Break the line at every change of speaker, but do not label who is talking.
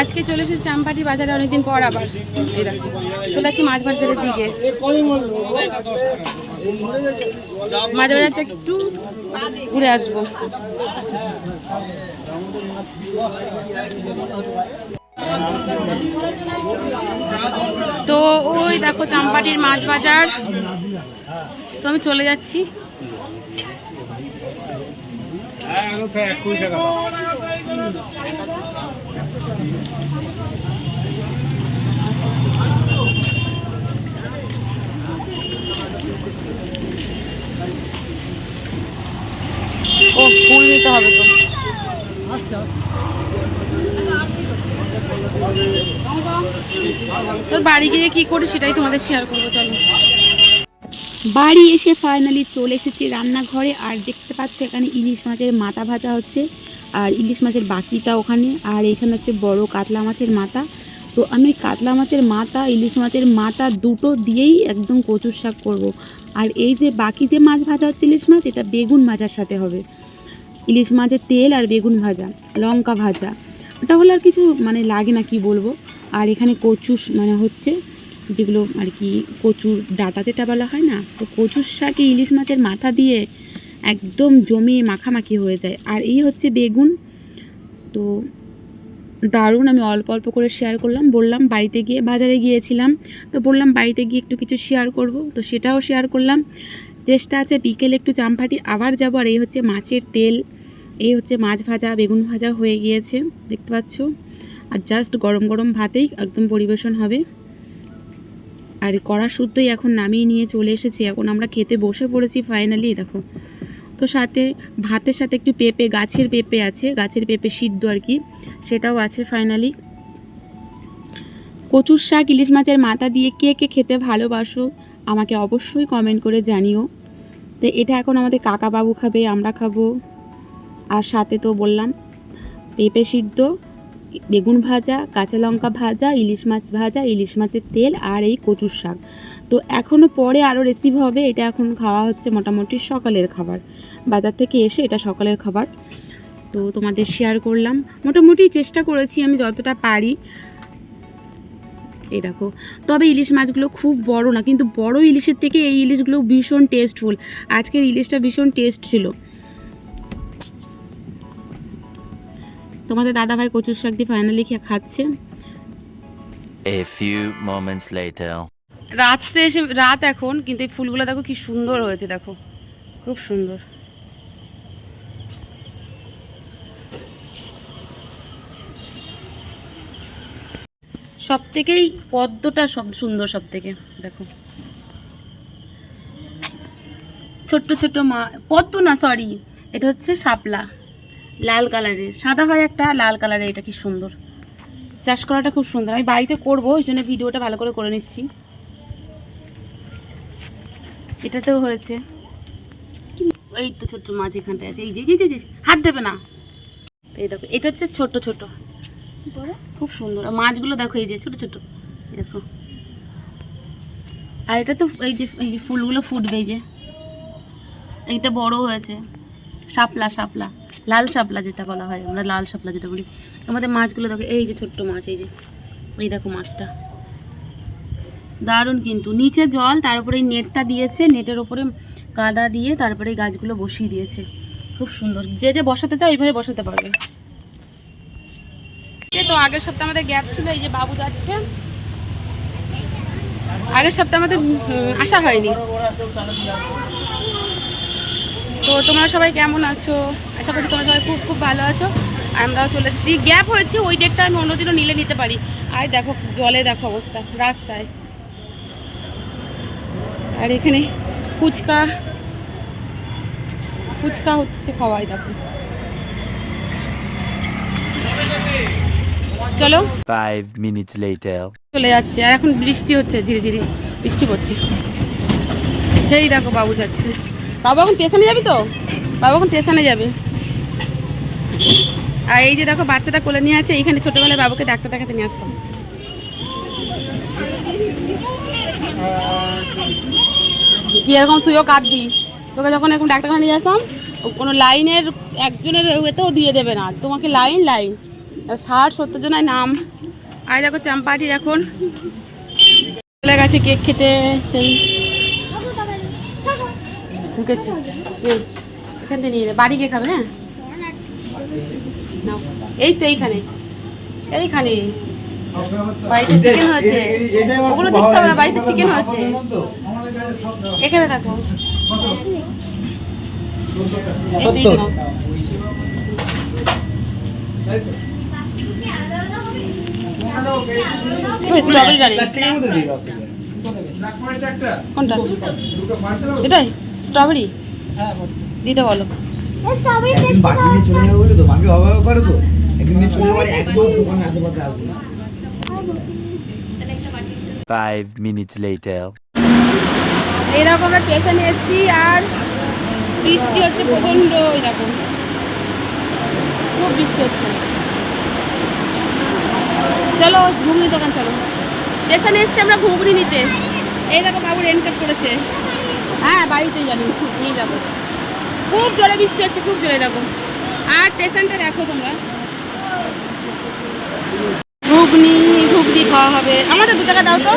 আজকে চলে এসেছি চাম্পাটি বাজারে, অনেকদিন পর আবার চলে যাচ্ছি মাছ বাজারের দিকে। মাছ বাজারটা একটু ঘুরে আসব। তো ওই দেখো চাম্পাটির মাছ বাজার তো আমি চলে যাচ্ছি। ও, ফুল নিতে হবে তো। তোর বাড়ি গিয়ে কি করি সেটাই তোমাদের শেয়ার করব, চলো।
বাড়ি এসে ফাইনালি চলে এসেছি রান্নাঘরে, আর দেখতে পাচ্ছ এখানে ইলিশ মাছের মাথা ভাজা হচ্ছে। আর ইলিশ মাছের বাকিটা ওখানে, আর এখানে হচ্ছে বড় কাতলা মাছের মাথা। তো আমি কাতলা মাছের মাথা, ইলিশ মাছের মাথা দুটো দিয়েই একদম কচুর শাক করব। আর এই যে বাকি যে মাছ ভাজা হচ্ছে ইলিশ মাছ, এটা বেগুন ভাজার সাথে হবে। ইলিশ মাছের তেল আর বেগুন ভাজা, লঙ্কা ভাজা। ওটা হলে আর কিছু মানে লাগে না, কি বলব? আর এখানে কচু মানে হচ্ছে যেগুলো আর কি কচুর ডাটা যেটা বলা হয় না? তো কচুর শাকে ইলিশ মাছের মাথা দিয়ে একদম জমিয়ে মাখামাখি হয়ে যায়। আর এই হচ্ছে বেগুন। তো দারুণ আমি অল্প অল্প করে শেয়ার করলাম। বললাম বাড়িতে গিয়ে বাজারে গিয়েছিলাম। তো বললাম বাড়িতে গিয়ে একটু কিছু শেয়ার করব। তো সেটাও শেয়ার করলাম। চেষ্টা আছে বিকেলে একটু চামফাটি আবার যাব আর এই হচ্ছে মাছের তেল। এই হচ্ছে মাছ ভাজা, বেগুন ভাজা হয়ে গিয়েছে। দেখতে পাচ্ছ? আর জাস্ট গরম গরম ভাতেই একদম পরিবেশন হবে। আর কড়া শুদ্ধই এখন নামিয়ে নিয়ে চলে এসেছি। এখন আমরা খেতে বসে পড়েছি ফাইনালি দেখো। তো সাথে ভাতের সাথে একটু পেঁপে, গাছের পেঁপে আছে, গাছের পেঁপে সিদ্ধ আর কি, সেটাও আছে ফাইনালি কচুর শাক, ইলিশ মাছের মাথা দিয়ে কে কে খেতে ভালোবাসো, আমাকে অবশ্যই কমেন্ট করে জানিও। তো এটা এখন আমাদের কাকা বাবু খাবে, আমরা খাব। আর সাথে তো বললাম, পেঁপে সিদ্ধ বেগুন ভাজা, কাঁচা লঙ্কা ভাজা, ইলিশ মাছ ভাজা, ইলিশ মাছের তেল আর এই কচুর শাক। তো এখনও পরে আরও রেসিপি হবে, এটা এখন খাওয়া হচ্ছে মোটামুটি সকালের খাবার। বাজার থেকে এসে এটা সকালের খাবার। তো তোমাদের শেয়ার করলাম। মোটামুটি চেষ্টা করেছি আমি যতটা পারি। এই দেখো, তবে ইলিশ মাছগুলো খুব বড় না, কিন্তু বড় ইলিশের থেকে এই ইলিশগুলো ভীষণ টেস্টফুল আজকের ইলিশটা ভীষণ টেস্ট ছিল তোমাদের দাদাভাই কচুর শাক দিয়ে ফাইনালি খেয়ে খাচ্ছে।
A few moments later.
রাত্রে এসে রাত এখন কিন্তু এই ফুলগুলো দেখো কি সুন্দর হয়েছে দেখো। খুব সুন্দর। সব থেকেই পদ্মটা সব সুন্দর সব থেকে দেখো। ছোট্ট ছোট্ট মা পদ্ম না সরি এটা হচ্ছে শাপলা। লাল কালারের। সাদা হয় একটা লাল কালারের এটা কি সুন্দর। চাষ করাটা খুব সুন্দর। আমি বাড়িতে করব ওই জন্য ভিডিওটা ভালো করে করে নিচ্ছি। এটাতেও হয়েছে। এই তো ছোট্ট মাছ এখানটায় আছে। এই যে যে, যে হাত দেবে না। এই দেখো এটা হচ্ছে ছোট ছোট খুব সুন্দর। আর মাছগুলো দেখো এই যে ছোট ছোট। দেখো। আর এটা তো এই যে এই যে ফুলগুলো ফুটবে এই যে। এইটা বড় হয়েছে। শাপলা শাপলা। লাল শাপলা যেটা বলা হয়, আমরা লাল শাপলা যেটা বলি। আমাদের মাছগুলো দেখো, এই যে ছোট্ট মাছ, এই যে, এই দেখো মাছটা। দারুণ কিন্তু। নিচে জল, তার উপরে নেটটা দিয়েছে, নেটের উপরে কাদা দিয়ে তারপরে এই গাছগুলো বসিয়ে দিয়েছে। খুব সুন্দর। যে যে বসাতে চাও এইভাবে বসাতে পারবে। তো আগের সপ্তাহে আমাদের গ্যাপ ছিল, এই যে বাবু যাচ্ছে। আগের সপ্তাহে আমাদের আসা হয়নি। তোমরা সবাই কেমন আছো? আশা করছি তোমরা সবাই খুব খুব ভালো আছো। আর আমরাও চলে এসেছি। গ্যাপ হয়েছে ওই ডেটটা আমি অন্যদিনও নিলে নিতে পারি। আর দেখো জলে দেখো অবস্থা রাস্তায়। আর এখানে ফুচকা ফুচকা হচ্ছে খাওয়াই দেখো। চলো।
Five minutes later.
চলে যাচ্ছে আর এখন বৃষ্টি হচ্ছে ধীরে ধীরে বৃষ্টি পড়ছে। সেই দেখো বাবু যাচ্ছে। বাবু এখন স্টেশনে যাবি তো? বাবু এখন স্টেশনে যাবে। আর এই যে দেখো, বাচ্চাটা কোলে নিয়ে আছে, এইখানে ছোটবেলায় বাবুকে ডাক্তার দেখাতে নিয়ে আসতাম। কি এরকম তুইও কাঁদবি। তোকে যখন এরকম ডাক্তারখানা নিয়ে আসতাম কোনো লাইনের একজনের এতেও দিয়ে দেবে না। তোমাকে লাইন লাইন।
ষাট, সত্তর জনের নাম। আর দেখো চাম্পাটির এখন। চলে গেছে কেক খেতে, সেই
ঢুকেছি। এই, এখান থেকে নিয়ে যা বাড়ি গিয়ে খাবে হ্যাঁ? নাও এই তো এইখানে এইখানে। বাড়িতে চিকেন হয়েছে। ওগুলো দেখতে হবে না বাড়িতে চিকেন হয়েছে। এখানে থাকো। এই তো স্ট্রবেরি কোনটা? এটাই? স্ট্রবেরি দিতে বলো।
Five minutes later.
এরকম আমরা স্টেশনে এসেছি আর বৃষ্টি হচ্ছে প্রচণ্ড এরকম খুব বৃষ্টি হচ্ছে। চলো ঘুগনি দোকান চলো। স্টেশনে এসছি আমরা ঘুগনি নিতে। এই দেখো বাবু রেনকোট করেছে। হ্যাঁ বাড়িতেই জানি, নিয়ে যাব। খুব জোরে বৃষ্টি হচ্ছে, খুব জোরে দেখো। আর স্টেশনটা দেখো তোমরা। ঘুগনি ঘুগনি খাওয়া হবে। আমাদের দু টাকা দাও তো।